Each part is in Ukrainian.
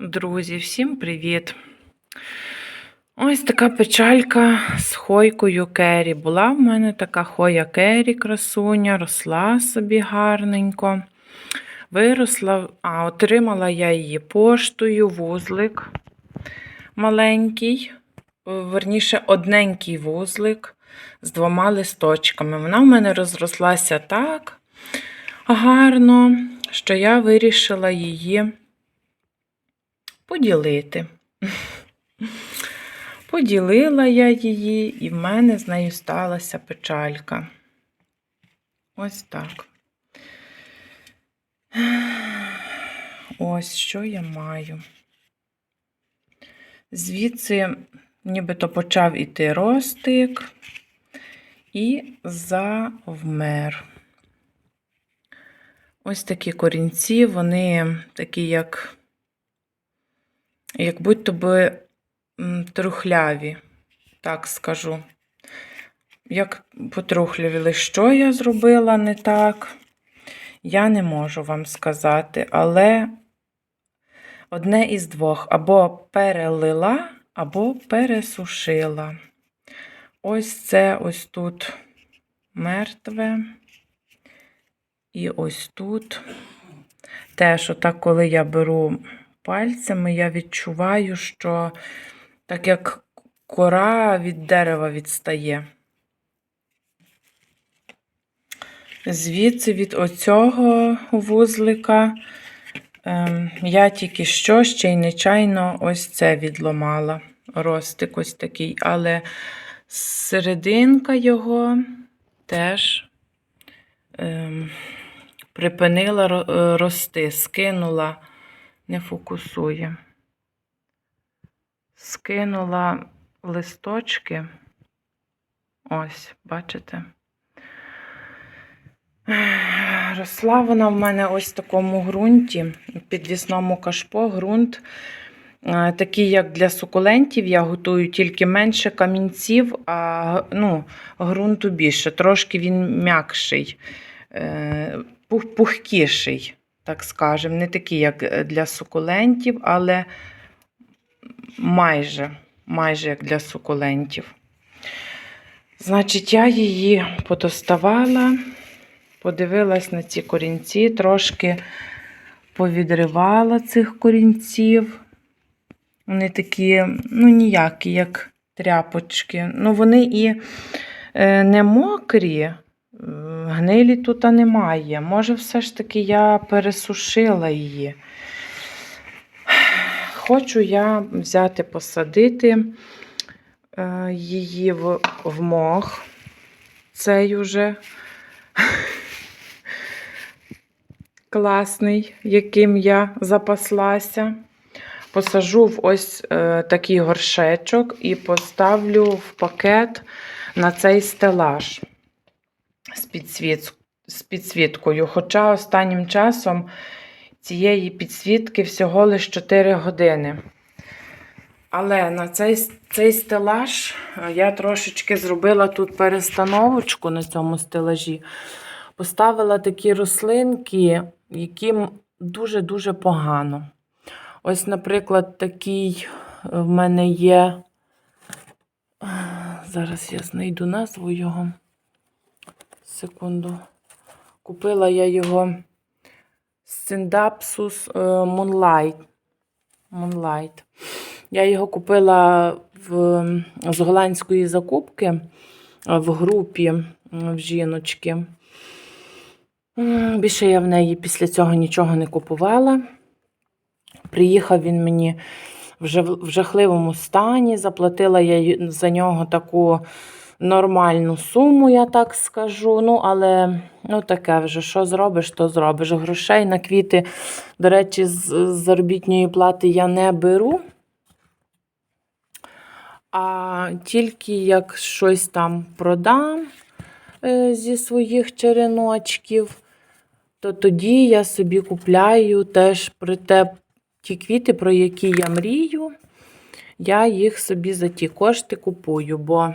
Друзі, всім привіт! Ось така печалька з хойкою Кері. Була в мене така хоя Кері, красуня, росла собі гарненько. Виросла, а отримала я її поштою, вузлик маленький, верніше, одненький вузлик з двома листочками. Вона в мене розрослася так гарно, що я вирішила її поділити. Поділила я її, і в мене з нею сталася печалька. Ось так. Ось що я маю. Звідси нібито почав іти ростик і завмер. Ось такі корінці, вони такі, як як будь-то би трухляві, так скажу. Як потрухлявіли, що я зробила не так, я не можу вам сказати, але одне із двох або перелила, або пересушила. Ось це ось тут мертве. І ось тут теж, отак, коли я беру пальцями я відчуваю, що так як кора від дерева відстає. Звідси від оцього вузлика ем, я тільки що ще й нечайно ось це відломала. Ростик ось такий, але серединка його теж ем, припинила рости, скинула не фокусує. Скинула листочки. Ось, бачите? Росла вона в мене ось в такому ґрунті, підвісному кашпо, ґрунт. Е, такий, як для сукулентів, я готую тільки менше камінців, а ну, ґрунту більше. Трошки він м'якший, е, пухкіший так скажемо, не такі, як е, для сукулентів, але майже, майже як для сукулентів. Значить, я її подоставала, подивилась на ці корінці, трошки повідривала цих корінців. Вони такі, ну, ніякі, як тряпочки. Ну, вони і е, не мокрі, Гнилі тут немає. Може, все ж таки я пересушила її. Хочу я взяти, посадити е, її в, в мох. Цей уже класний, яким я запаслася. Посажу в ось е, такий горшечок і поставлю в пакет на цей стелаж з підсвіткою. Хоча останнім часом цієї підсвітки всього лише 4 години. Але на цей цей стелаж е, я трошечки зробила тут перестановочку на цьому стелажі. Поставила такі рослинки, яким дуже-дуже погано. Ось, наприклад, такий е, в мене є. Зараз я знайду назву його. Секунду. Купила я його Syndapsus е, Moonlight. Moonlight. Я його купила в, з голландської закупки е, в групі в жіночки. Більше я в неї після цього нічого не купувала. Приїхав він мені в жахливому стані. Заплатила я за нього таку нормальну суму, я так скажу. Ну, але ну, таке вже, що зробиш, то зробиш. Грошей на квіти, до речі, з заробітної плати я не беру. А тільки як щось там продам е, зі своїх череночків, то тоді я собі купляю теж при те, ті квіти, про які я мрію я їх собі за ті кошти купую, бо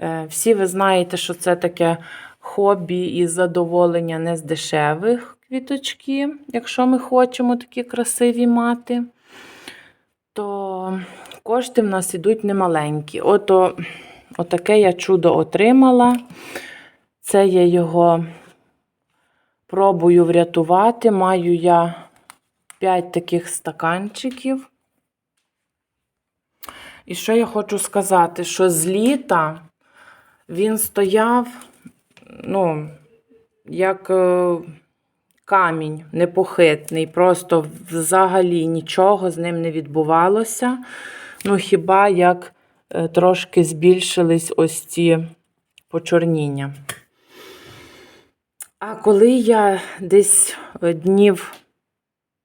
е, всі ви знаєте, що це таке хобі і задоволення не з дешевих квіточки, якщо ми хочемо такі красиві мати. то кошти в нас ідуть немаленькі. Ото, отаке я чудо отримала. Це я його пробую врятувати. Маю я 5 таких стаканчиків. І що я хочу сказати, що з літа він стояв, ну, як е, камінь непохитний, просто взагалі нічого з ним не відбувалося. Ну, хіба як е, трошки збільшились ось ці почорніння. А коли я десь е, днів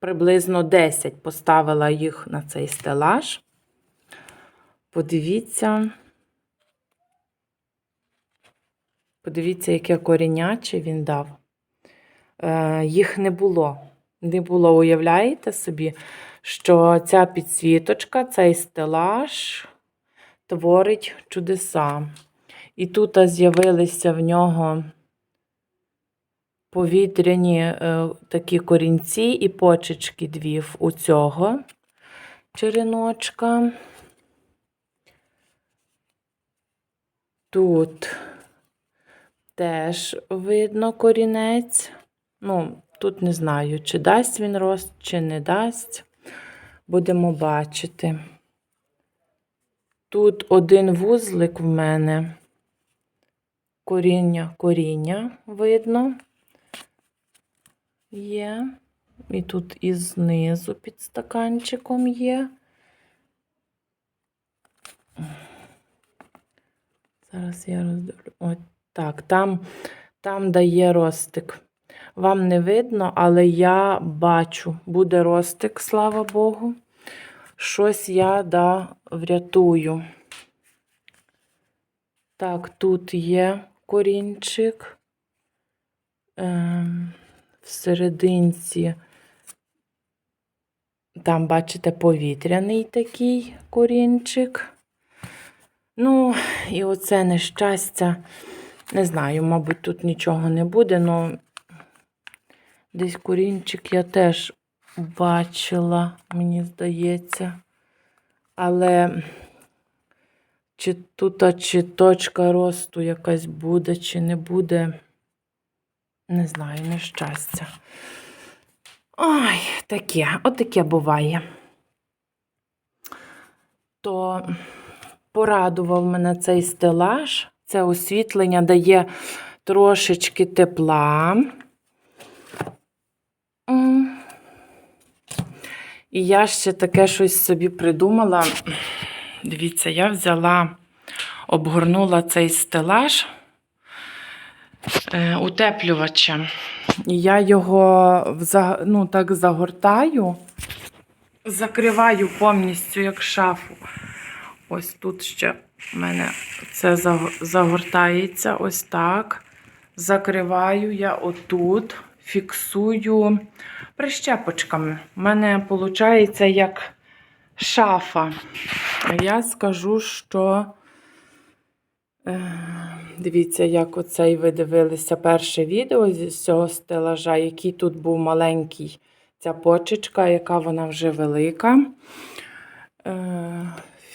приблизно 10 поставила їх на цей стелаж, подивіться, подивіться, яке коріняче він дав. Е, їх не було. Не було, уявляєте собі, що ця підсвіточка, цей стелаж творить чудеса. І тут з'явилися в нього повітряні е, такі корінці і почечки дві у цього череночка. Тут теж видно корінець. Ну, тут не знаю, чи дасть він рост, чи не дасть. Будемо бачити. Тут один вузлик в мене. Коріння, коріння видно. Є. І тут і знизу під стаканчиком є. Зараз я роздивлю. От так, там, там дає ростик. Вам не видно, але я бачу, буде ростик, слава Богу. Щось я да, врятую. Так, тут є корінчик. Ем, в серединці, там, бачите, повітряний такий корінчик. Ну, і оце нещастя. Не знаю, мабуть, тут нічого не буде, але десь корінчик я теж бачила, мені здається. Але чи тут чи точка росту якась буде, чи не буде, не знаю, нещастя. Ой, таке, отаке буває. То порадував мене цей стелаж. Це освітлення дає трошечки тепла. І я ще таке щось собі придумала. Дивіться, я взяла, обгорнула цей стелаж е, утеплювачем. І я його ну, так загортаю, закриваю повністю як шафу. Ось тут ще в мене це загортається ось так. Закриваю я отут, фіксую прищепочками. У мене виходить як шафа. Я скажу, що е, дивіться, як оцей ви дивилися перше відео зі цього стелажа, який тут був маленький ця почечка, яка вона вже велика.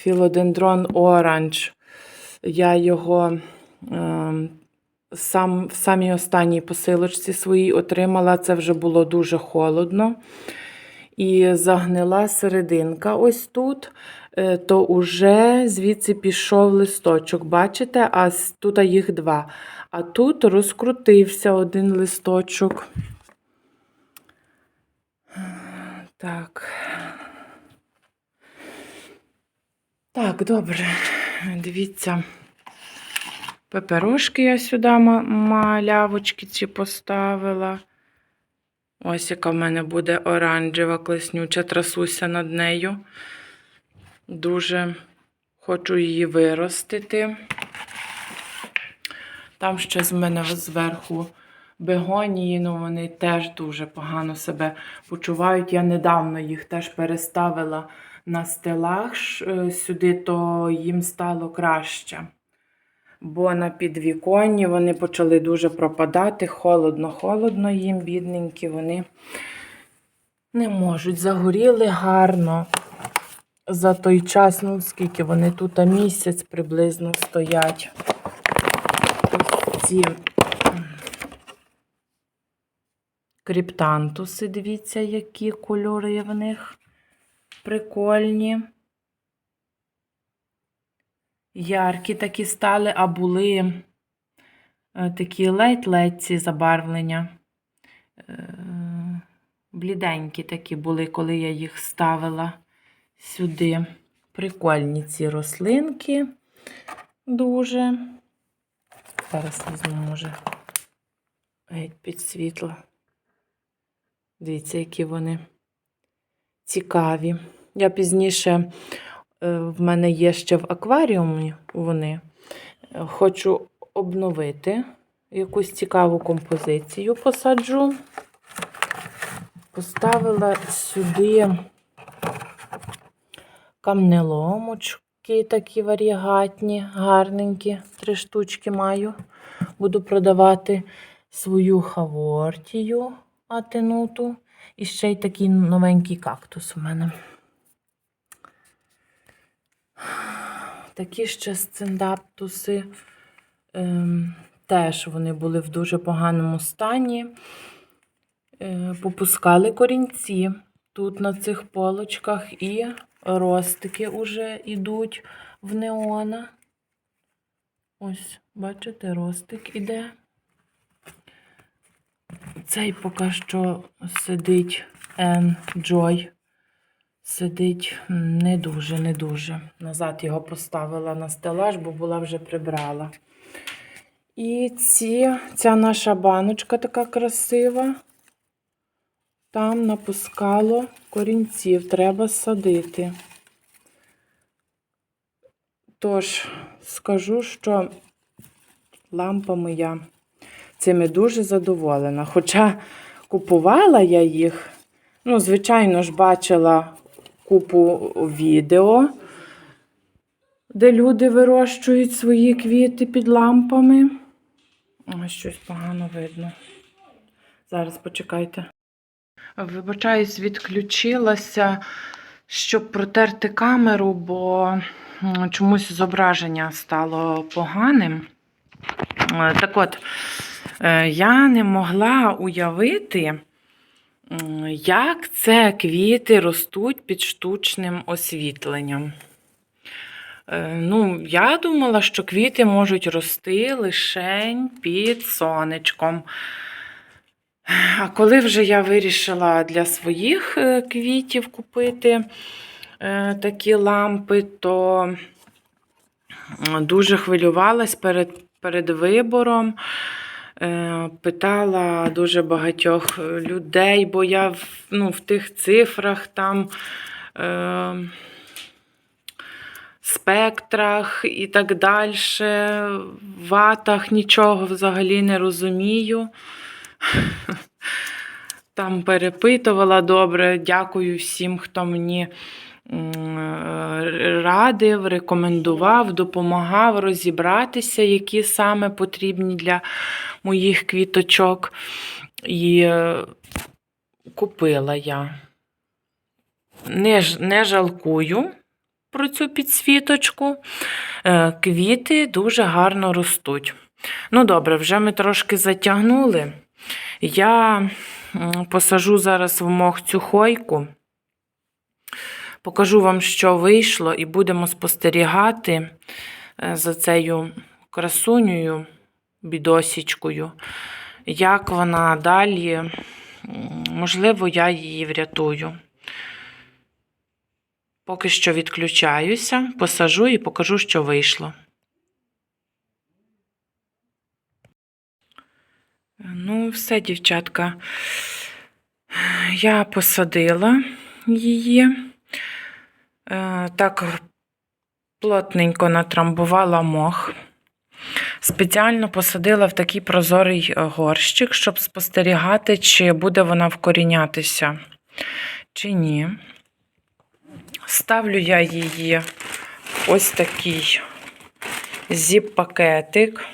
Філодендрон оранж. Я його е, сам, в самій останній посилочці своїй отримала. Це вже було дуже холодно. І загнила серединка ось тут, е, то уже звідси пішов листочок. Бачите, а тут їх два. А тут розкрутився один листочок. Так. Так, добре. Дивіться. Пеперошки я сюди малявочки ці поставила. Ось яка в мене буде оранжева класнюча, трасуся над нею. Дуже хочу її виростити. Там ще з мене зверху бегонії, ну вони теж дуже погано себе почувають. Я недавно їх теж переставила на стелаж е, сюди, то їм стало краще. Бо на підвіконні вони почали дуже пропадати. Холодно-холодно їм, бідненькі, вони не можуть. Загоріли гарно. за той час, ну скільки вони тут а місяць приблизно стоять. Ці криптантуси, дивіться, які кольори в них прикольні. Яркі такі стали, а були е, такі ледь-ледь забарвлення. Е, Бліденькі такі були, коли я їх ставила сюди. Прикольні ці рослинки дуже. Зараз візьму, може, геть під світло. Дивіться, які вони цікаві. Я пізніше, е, в мене є ще в акваріумі вони. Хочу обновити якусь цікаву композицію посаджу. Поставила сюди камнеломочки такі варігатні, гарненькі. Три штучки маю. Буду продавати свою хавортію атенуту. І ще й такий новенький кактус у мене. Такі ще сцендаптуси. Ем, теж вони були в дуже поганому стані. Е, попускали корінці тут на цих полочках, і ростики вже йдуть в неона. Ось, бачите, ростик іде. Цей поки що сидить Enjoy. Сидить не дуже, не дуже. Назад його поставила на стелаж, бо була вже прибрала. І ці, ця наша баночка така красива. Там напускало корінців, треба садити. Тож, скажу, що лампами я цими дуже задоволена. Хоча купувала я їх, ну, звичайно ж, бачила купу відео, де люди вирощують свої квіти під лампами. Ось щось погано видно. Зараз почекайте. Вибачаюсь, відключилася, щоб протерти камеру, бо чомусь зображення стало поганим. Е, Так от, я не могла уявити, як це квіти ростуть під штучним освітленням. Е, Ну, я думала, що квіти можуть рости лише під сонечком. А коли вже я вирішила для своїх е, квітів купити е, такі лампи, то дуже хвилювалась перед, перед вибором. Е, Питала дуже багатьох людей, бо я в, ну, в тих цифрах там. Е, спектрах і так далі, ватах нічого взагалі не розумію. Там перепитувала добре. Дякую всім, хто мені радив, рекомендував, допомагав розібратися, які саме потрібні для моїх квіточок. І е, купила я. Не, не жалкую про цю підсвіточку. Е, Квіти дуже гарно ростуть. Ну, добре, вже ми трошки затягнули. Я посажу зараз в мох цю хойку. Покажу вам, що вийшло, і будемо спостерігати е, за цією красунею, бідосічкою, як вона далі, можливо, я її врятую. Поки що відключаюся, посажу і покажу, що вийшло. Ну, все, дівчатка. Я посадила її. Е, Так плотненько натрамбувала мох. Спеціально посадила в такий прозорий е, горщик, щоб спостерігати, чи буде вона вкорінятися, чи ні. Ставлю я її ось такий зіп-пакетик.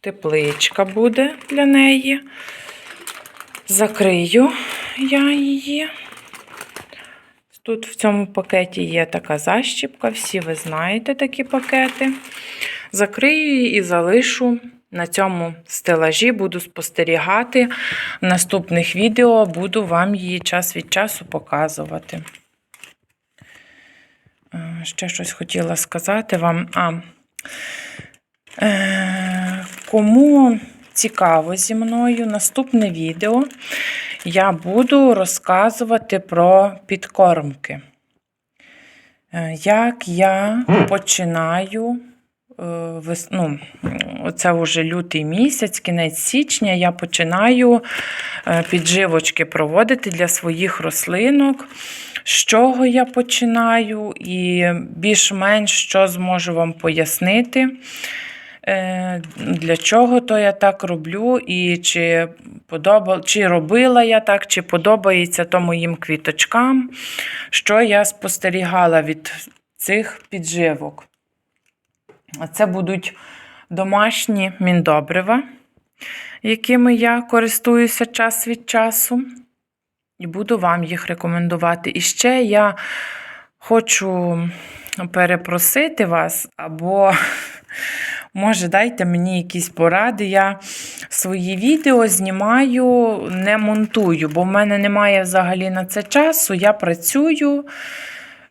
Тепличка буде для неї. Закрию я її. Тут в цьому пакеті є така защіпка, всі ви знаєте такі пакети. Закрию її і залишу на цьому стелажі, буду спостерігати. В наступних відео буду вам її час від часу показувати. Е, Ще щось хотіла сказати вам. А, е, кому цікаво зі мною, наступне відео я буду розказувати про підкормки. Е, Як я починаю, е, вес- ну, оце вже лютий місяць, кінець січня, я починаю е, підживочки проводити для своїх рослинок. З чого я починаю, і більш-менш що зможу вам пояснити. Е, Для чого то я так роблю, і чи, подоба... чи робила я так, чи подобається то моїм квіточкам, що я спостерігала від цих підживок. Це будуть домашні міндобрива, якими я користуюся час від часу, і буду вам їх рекомендувати. І ще я хочу перепросити вас, або Може, дайте мені якісь поради. Я свої відео знімаю, не монтую, бо в мене немає взагалі на це часу. Я працюю,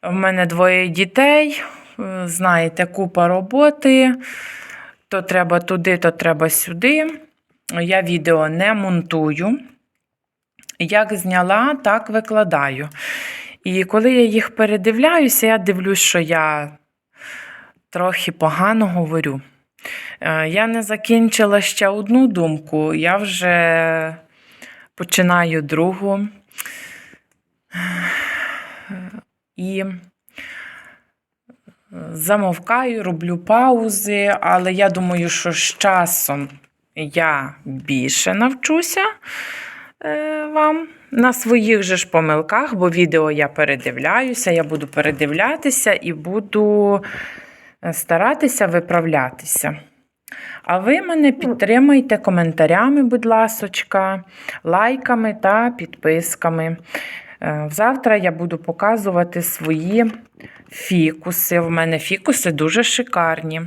в мене двоє дітей, е, знаєте, купа роботи. То треба туди, то треба сюди. Я відео не монтую. Як зняла, так викладаю. І коли я їх передивляюся, я дивлюсь, що я трохи погано говорю. Е, Я не закінчила ще одну думку, я вже починаю другу. І замовкаю, роблю паузи, але я думаю, що з часом я більше навчуся е, вам на своїх же ж помилках, бо відео я передивляюся, я буду передивлятися і буду старатися виправлятися. А ви мене підтримайте коментарями, будь ласочка, лайками та підписками. Е, Завтра я буду показувати свої фікуси. В мене фікуси дуже шикарні.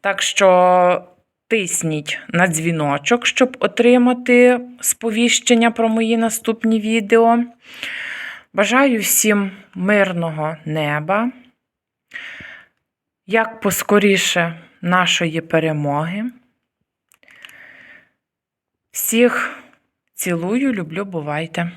Так що тисніть на дзвіночок, щоб отримати сповіщення про мої наступні відео. Бажаю всім мирного неба. Як поскоріше нашої перемоги. Всіх цілую, люблю, бувайте!